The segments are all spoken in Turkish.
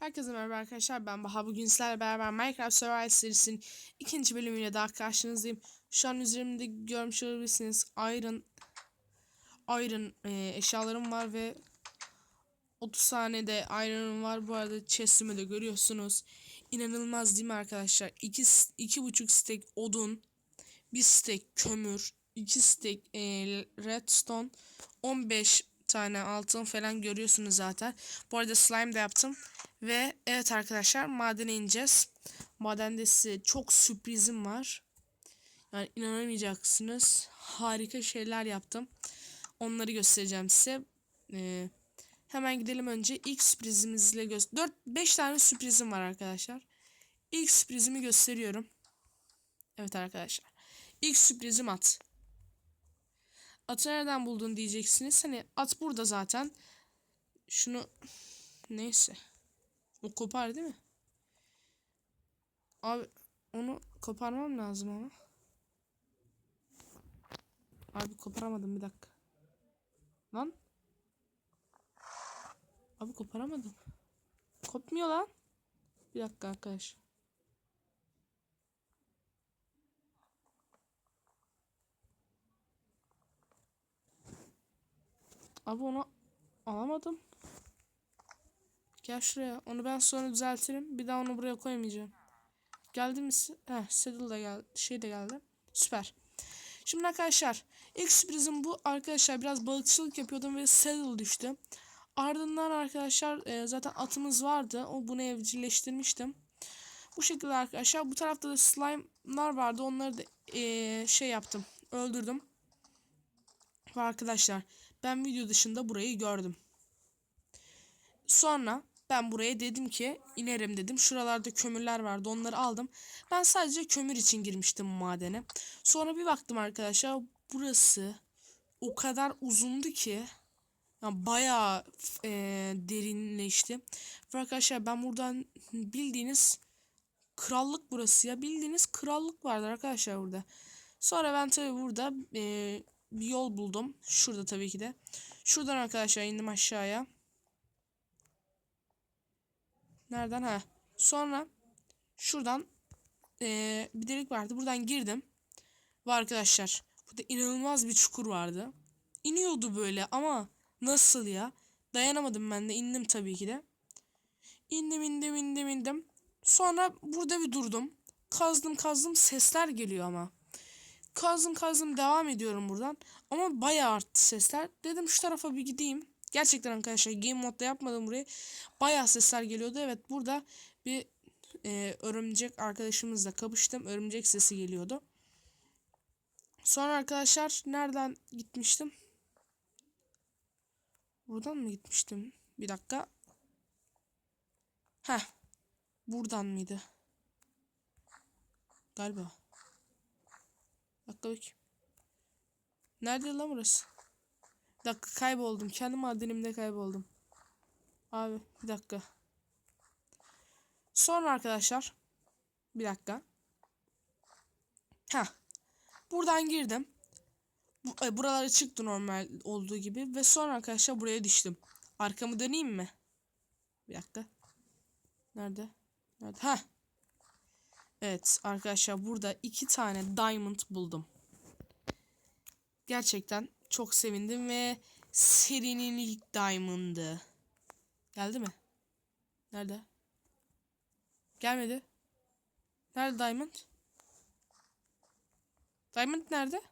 Herkese merhaba arkadaşlar ben Baha bugün sizlerle beraber Minecraft Survival serisinin ikinci bölümüyle daha karşınızdayım. Şu an üzerimde görmüş olabilirsiniz Iron Iron e, eşyalarım var ve 30 tane de Iron'ım var. Bu arada chest'imi de görüyorsunuz. İnanılmaz değil mi arkadaşlar? 2 iki, buçuk stack odun, bir stack kömür, 2 stack e, redstone, 15 tane altın falan görüyorsunuz zaten. Bu arada slime de yaptım. Ve evet arkadaşlar madene ineceğiz. Madende size çok sürprizim var. Yani inanamayacaksınız. Harika şeyler yaptım. Onları göstereceğim size. Ee, hemen gidelim önce. ilk sürprizimizle göster. 4 5 tane sürprizim var arkadaşlar. İlk sürprizimi gösteriyorum. Evet arkadaşlar. İlk sürprizim at. Atı nereden buldun diyeceksiniz. Hani at burada zaten. Şunu neyse. O kopar değil mi? Abi onu koparmam lazım ama. Abi koparamadım bir dakika. Lan. Abi koparamadım. Kopmuyor lan. Bir dakika arkadaş. Abi onu alamadım. Gel şuraya. Onu ben sonra düzeltirim. Bir daha onu buraya koymayacağım. Geldi mi? Heh, saddle da geldi. Şey de geldi. Süper. Şimdi arkadaşlar ilk sürprizim bu. Arkadaşlar biraz balıkçılık yapıyordum ve saddle düştü. Ardından arkadaşlar e, zaten atımız vardı. O bunu evcilleştirmiştim. Bu şekilde arkadaşlar. Bu tarafta da slime'lar vardı. Onları da e, şey yaptım. Öldürdüm. Ve arkadaşlar ben video dışında burayı gördüm. Sonra ben buraya dedim ki inerim dedim. Şuralarda kömürler vardı onları aldım. Ben sadece kömür için girmiştim madene. Sonra bir baktım arkadaşlar burası o kadar uzundu ki yani bayağı e, derinleşti. Ve arkadaşlar ben buradan bildiğiniz krallık burası ya bildiğiniz krallık vardı arkadaşlar burada. Sonra ben tabi burada e, bir yol buldum. Şurada tabii ki de. Şuradan arkadaşlar indim aşağıya. Nereden? Ha. Sonra şuradan ee, bir delik vardı. Buradan girdim. Ve arkadaşlar burada inanılmaz bir çukur vardı. İniyordu böyle ama nasıl ya? Dayanamadım ben de indim tabii ki de. İndim indim indim indim. Sonra burada bir durdum. Kazdım kazdım sesler geliyor ama. Kazdım kazdım devam ediyorum buradan. Ama bayağı arttı sesler. Dedim şu tarafa bir gideyim. Gerçekten arkadaşlar game modda yapmadım burayı. Bayağı sesler geliyordu. Evet burada bir e, örümcek arkadaşımızla kapıştım. Örümcek sesi geliyordu. Sonra arkadaşlar nereden gitmiştim? Buradan mı gitmiştim? Bir dakika. Heh. Buradan mıydı? Galiba. Dakika bakayım. Nerede lan burası? Dakika kayboldum. Kendi madenimde kayboldum. Abi bir dakika. Sonra arkadaşlar. Bir dakika. Ha. Buradan girdim. Bu, e, buralara çıktı normal olduğu gibi. Ve sonra arkadaşlar buraya düştüm. Arkamı döneyim mi? Bir dakika. Nerede? Nerede? Ha. Evet arkadaşlar burada iki tane diamond buldum. Gerçekten çok sevindim ve serinin ilk diamond'ı. Geldi mi? Nerede? Gelmedi. Nerede diamond? Diamond nerede?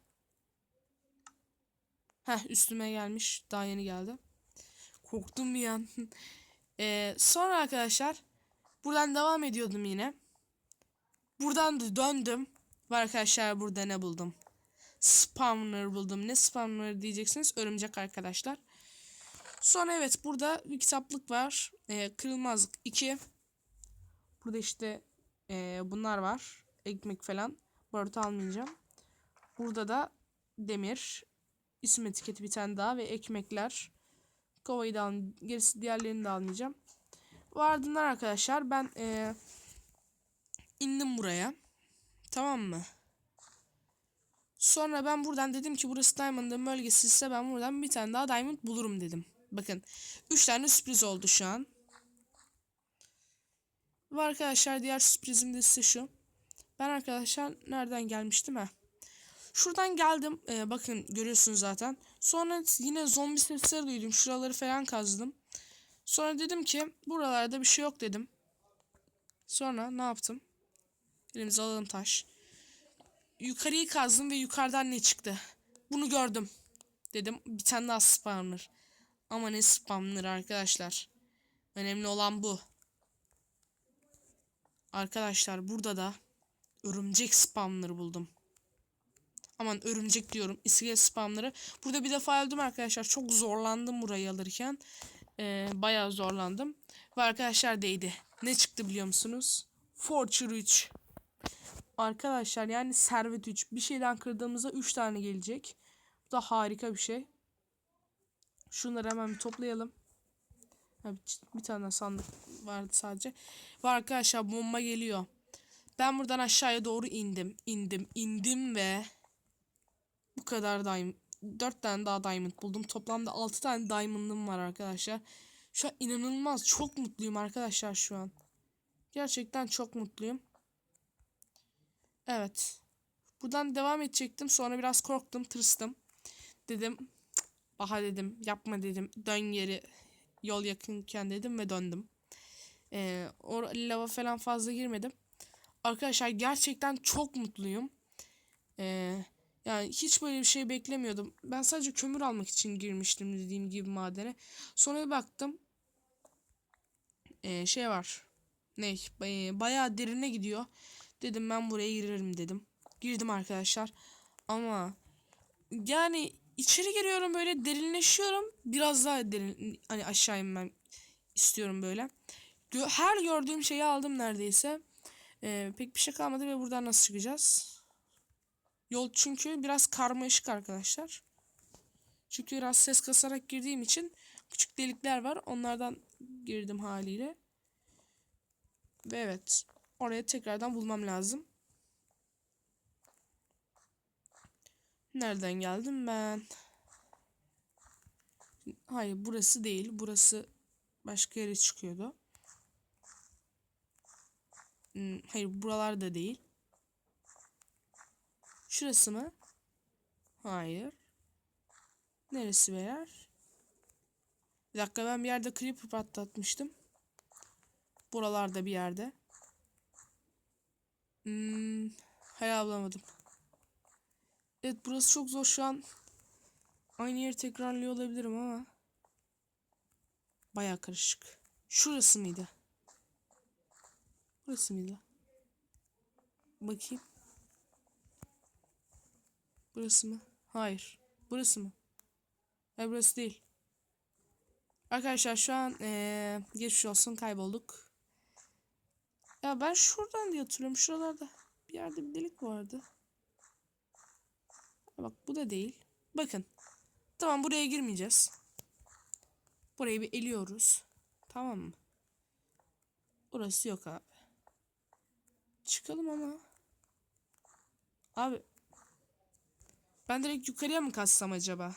Heh üstüme gelmiş. Daha yeni geldi. Korktum bir an. ee, sonra arkadaşlar buradan devam ediyordum yine. Buradan da döndüm. Ve arkadaşlar burada ne buldum? Spawner buldum. Ne spawner diyeceksiniz? Örümcek arkadaşlar. Sonra evet burada bir kitaplık var. Ee, kırılmazlık 2. Burada işte e, bunlar var. Ekmek falan. Barut almayacağım. Burada da demir. isim etiketi bir tane daha ve ekmekler. Kovayı da al gerisi diğerlerini de almayacağım. Bu ardından arkadaşlar ben e, indim buraya. Tamam mı? Sonra ben buradan dedim ki burası Diamond'ın bölgesi ise ben buradan bir tane daha Diamond bulurum dedim. Bakın 3 tane sürpriz oldu şu an. Ve arkadaşlar diğer sürprizim de size şu. Ben arkadaşlar nereden gelmiştim ha? Şuradan geldim. Ee, bakın görüyorsunuz zaten. Sonra yine zombi sesleri duydum. Şuraları falan kazdım. Sonra dedim ki buralarda bir şey yok dedim. Sonra ne yaptım? Elimize alalım taş. Yukarıyı kazdım ve yukarıdan ne çıktı? Bunu gördüm. Dedim bir tane daha spawner. Ama ne spawner arkadaşlar. Önemli olan bu. Arkadaşlar burada da örümcek spawner buldum. Aman örümcek diyorum. İskelet spamları. Burada bir defa öldüm arkadaşlar. Çok zorlandım burayı alırken. Ee, bayağı zorlandım. Ve arkadaşlar değdi. Ne çıktı biliyor musunuz? Fortune 3. Arkadaşlar yani servet 3. Bir şeyden kırdığımızda 3 tane gelecek. Bu da harika bir şey. Şunları hemen bir toplayalım. Bir tane sandık vardı sadece. Ve arkadaşlar bomba geliyor. Ben buradan aşağıya doğru indim. indim, indim ve bu kadar diamond. 4 tane daha diamond buldum. Toplamda 6 tane diamond'ım var arkadaşlar. Şu an inanılmaz. Çok mutluyum arkadaşlar şu an. Gerçekten çok mutluyum. Evet. Buradan devam edecektim. Sonra biraz korktum. Tırstım. Dedim. Baha dedim. Yapma dedim. Dön geri. Yol yakınken dedim ve döndüm. Ee, o lava falan fazla girmedim. Arkadaşlar gerçekten çok mutluyum. Ee, yani hiç böyle bir şey beklemiyordum. Ben sadece kömür almak için girmiştim dediğim gibi madene. Sonra bir baktım. Ee, şey var. Ne? Bay- Bayağı derine gidiyor. Dedim ben buraya girerim dedim. Girdim arkadaşlar. Ama yani içeri giriyorum böyle derinleşiyorum. Biraz daha derin hani aşağı inmem istiyorum böyle. Her gördüğüm şeyi aldım neredeyse. Ee, pek bir şey kalmadı ve buradan nasıl çıkacağız? Yol çünkü biraz karmaşık arkadaşlar. Çünkü biraz ses kasarak girdiğim için küçük delikler var. Onlardan girdim haliyle. Ve evet. Oraya tekrardan bulmam lazım. Nereden geldim ben? Hayır burası değil. Burası başka yere çıkıyordu. Hmm, hayır buralar da değil. Şurası mı? Hayır. Neresi beyler? Bir dakika ben bir yerde creeper patlatmıştım. Buralarda bir yerde. Hmm, hayal bulamadım. Evet burası çok zor şu an. Aynı yeri tekrarlıyor olabilirim ama. Baya karışık. Şurası mıydı? Burası mıydı? Bakayım. Burası mı? Hayır. Burası mı? Hayır burası değil. Arkadaşlar şu an ee, geçmiş olsun kaybolduk. Ya ben şuradan diye hatırlıyorum. Şuralarda bir yerde bir delik vardı. Bak bu da değil. Bakın. Tamam buraya girmeyeceğiz. Burayı bir eliyoruz. Tamam mı? Burası yok abi. Çıkalım ama. Abi. Ben direkt yukarıya mı kassam acaba?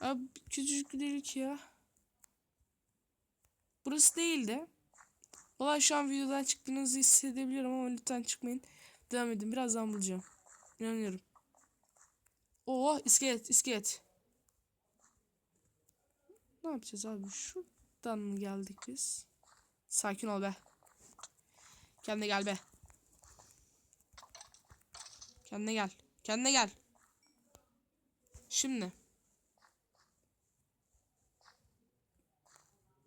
Abi küçücük bir delik ya. Burası değildi. Valla şu an videodan çıktığınızı hissedebiliyorum ama lütfen çıkmayın. Devam edin. Birazdan bulacağım. İnanıyorum. Oo iskelet iskelet. Ne yapacağız abi? Şuradan mı geldik biz? Sakin ol be. Kendine gel be. Kendine gel. Kendine gel. Şimdi.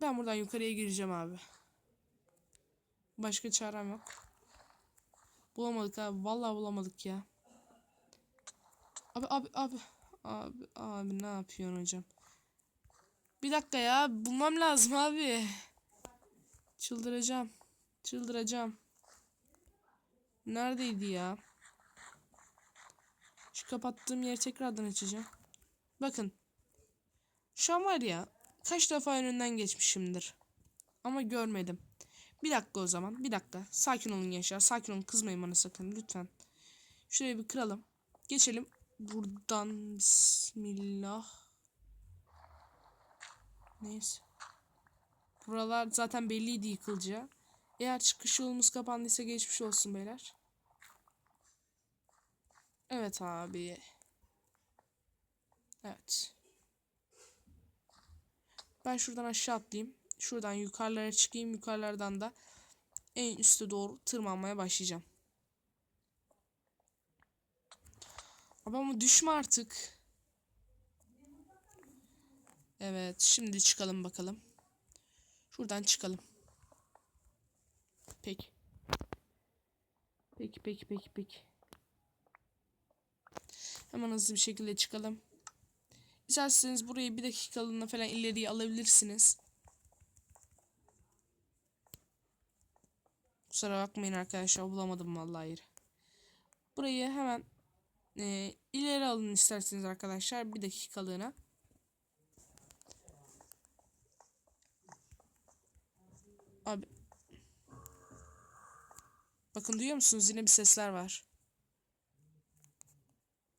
Ben buradan yukarıya gireceğim abi. Başka çarem yok. Bulamadık abi. Vallahi bulamadık ya. Abi abi abi. Abi abi ne yapıyorsun hocam? Bir dakika ya. Bulmam lazım abi. Çıldıracağım. Çıldıracağım. Neredeydi ya? Şu kapattığım yeri tekrardan açacağım. Bakın. Şu an var ya. Kaç defa önünden geçmişimdir. Ama görmedim. Bir dakika o zaman. Bir dakika. Sakin olun gençler. Sakin olun. Kızmayın bana sakın. Lütfen. Şuraya bir kıralım. Geçelim. Buradan bismillah. Neyse. Buralar zaten belliydi yıkılacağı. Eğer çıkış yolumuz kapandıysa geçmiş olsun beyler. Evet abi. Evet. Ben şuradan aşağı atlayayım. Şuradan yukarılara çıkayım. Yukarılardan da en üste doğru tırmanmaya başlayacağım. Abi ama düşme artık. Evet şimdi çıkalım bakalım. Şuradan çıkalım. Peki. Peki peki peki peki. Hemen hızlı bir şekilde çıkalım. İsterseniz burayı bir dakikalığına falan ileriye alabilirsiniz. Kusura bakmayın arkadaşlar bulamadım vallahi yeri. Burayı hemen e, ileri alın isterseniz arkadaşlar bir dakikalığına. Abi. Bakın duyuyor musunuz? Yine bir sesler var.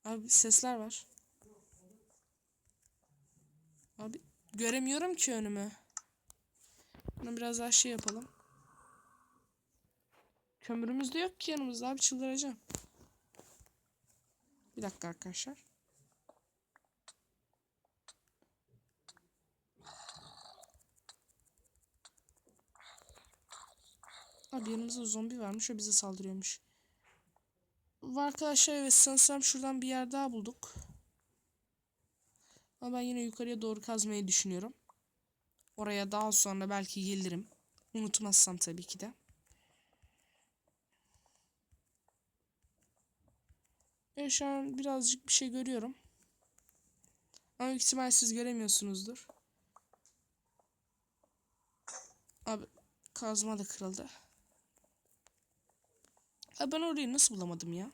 Abi sesler var. Abi göremiyorum ki önümü. Bunu biraz daha şey yapalım. Kömürümüz de yok ki yanımızda abi çıldıracağım. Bir dakika arkadaşlar. Abi yanımızda zombi varmış o bize saldırıyormuş. Arkadaşlar evet sanırsam şuradan bir yer daha bulduk. Ama ben yine yukarıya doğru kazmayı düşünüyorum. Oraya daha sonra belki gelirim. Unutmazsam tabii ki de. Evet şu an birazcık bir şey görüyorum. Ama büyük ihtimal siz göremiyorsunuzdur. Abi kazma da kırıldı. Abi ben orayı nasıl bulamadım ya?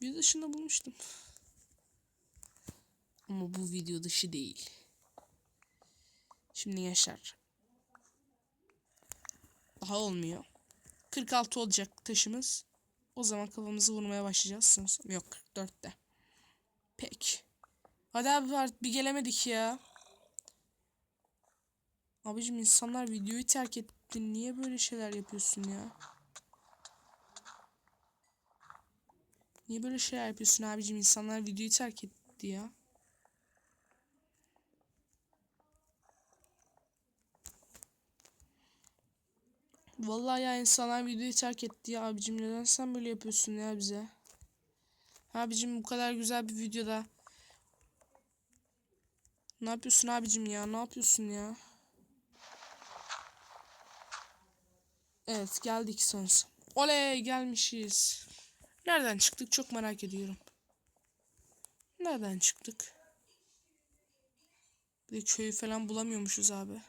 Bir dışında bulmuştum. Ama bu video dışı değil. Şimdi yaşar. Daha olmuyor. 46 olacak taşımız. O zaman kafamızı vurmaya başlayacağız. Yok 44'te. Pek. Hadi abi var bir gelemedik ya. Abicim insanlar videoyu terk etti. Niye böyle şeyler yapıyorsun ya? Niye böyle şeyler yapıyorsun abicim? İnsanlar videoyu terk etti ya. Vallahi ya insanlar videoyu terk etti ya abicim neden sen böyle yapıyorsun ya bize? Abicim bu kadar güzel bir videoda. Ne yapıyorsun abicim ya? Ne yapıyorsun ya? Evet geldik sanırsam. Oley gelmişiz. Nereden çıktık çok merak ediyorum. Nereden çıktık? Bir köyü falan bulamıyormuşuz abi.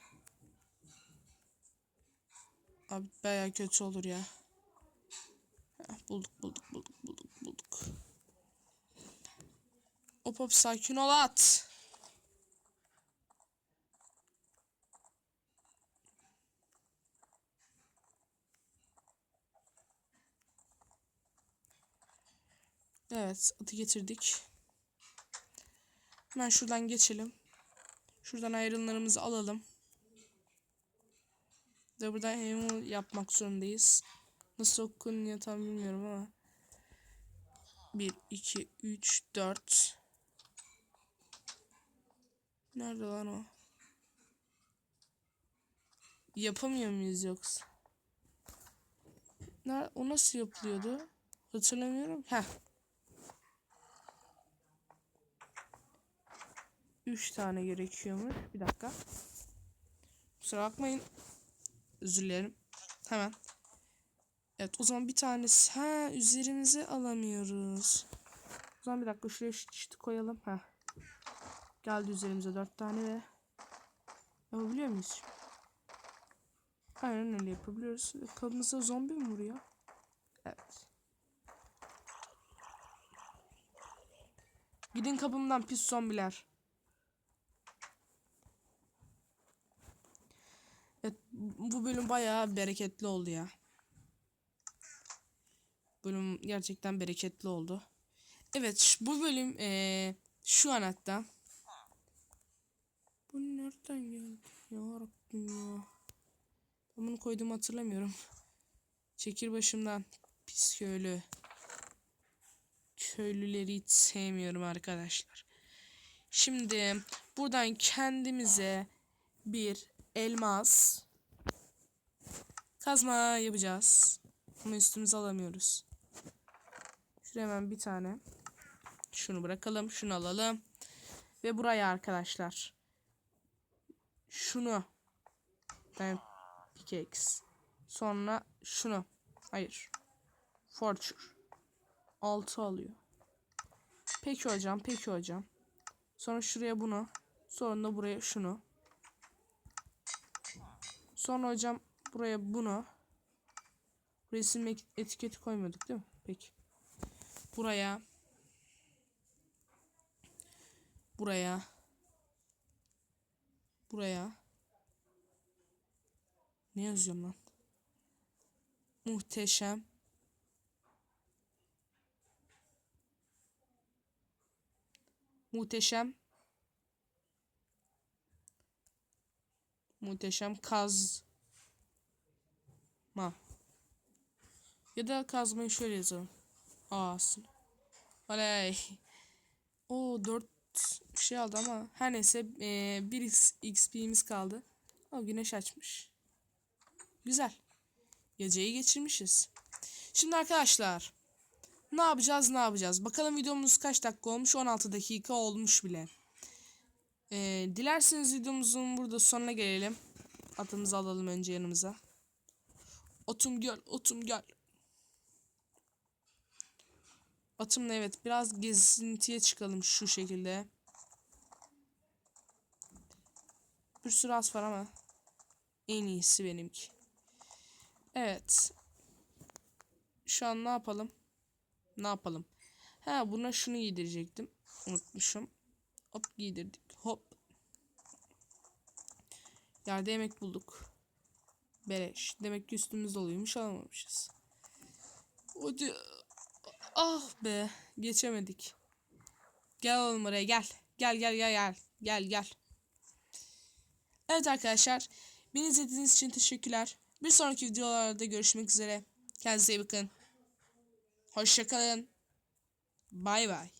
Abi baya kötü olur ya. Heh, bulduk bulduk bulduk bulduk bulduk. Hop hop sakin ol at. Evet atı getirdik. Hemen şuradan geçelim. Şuradan ayrımlarımızı alalım. Ve burada animal yapmak zorundayız. Nasıl okunuyor tam bilmiyorum ama. 1, 2, 3, 4. Nerede lan o? Yapamıyor muyuz yoksa? Nerede, o nasıl yapılıyordu? Hatırlamıyorum. Heh. 3 tane gerekiyormuş. Bir dakika. Kusura bakmayın. Özür dilerim. Hemen. Evet o zaman bir tanesi. Ha üzerimize alamıyoruz. O zaman bir dakika şuraya şişti koyalım. Ha. Geldi üzerimize dört tane ve yapabiliyor muyuz? Aynen öyle yapabiliyoruz. Kabımıza zombi mi vuruyor? Evet. Gidin kapımdan pis zombiler. Evet, bu bölüm bayağı bereketli oldu ya. Bölüm gerçekten bereketli oldu. Evet bu bölüm ee, şu an hatta. Bu nereden geldi ya Rabbim ya. Ben Bunu koyduğumu hatırlamıyorum. Çekil başımdan. Pis köylü. Köylüleri hiç sevmiyorum arkadaşlar. Şimdi buradan kendimize bir elmas kazma yapacağız. Ama üstümüze alamıyoruz. Şuraya hemen bir tane. Şunu bırakalım. Şunu alalım. Ve buraya arkadaşlar. Şunu. Ben pickaxe. Sonra şunu. Hayır. Fortune. 6 alıyor. Peki hocam. Peki hocam. Sonra şuraya bunu. Sonra da buraya şunu. Sonra hocam buraya bunu. Resim etiketi koymuyorduk değil mi? Peki. Buraya. Buraya. Buraya. Ne yazıyorum lan? Muhteşem. Muhteşem. Muhteşem kaz. Ya da kazmayı şöyle yazalım. A'sın. Oley. O 4 şey aldı ama her neyse bir X- XP'miz kaldı. O güneş açmış. Güzel. Geceyi geçirmişiz. Şimdi arkadaşlar ne yapacağız ne yapacağız? Bakalım videomuz kaç dakika olmuş? 16 dakika olmuş bile. Ee, dilerseniz videomuzun burada sonuna gelelim. Atımızı alalım önce yanımıza. Otum gel, otum gel. Atımla evet biraz gezintiye çıkalım şu şekilde. Bir sürü at var ama en iyisi benimki. Evet. Şu an ne yapalım? Ne yapalım? Ha buna şunu giydirecektim. Unutmuşum. Hop giydirdik. Hop. Yerde yemek bulduk. Beleş. Demek ki üstümüz doluymuş alamamışız. Hadi. Ah be. Geçemedik. Gel oğlum oraya gel. Gel gel gel gel. Gel gel. Evet arkadaşlar. Beni izlediğiniz için teşekkürler. Bir sonraki videolarda görüşmek üzere. Kendinize iyi bakın. Hoşçakalın. Bay bay.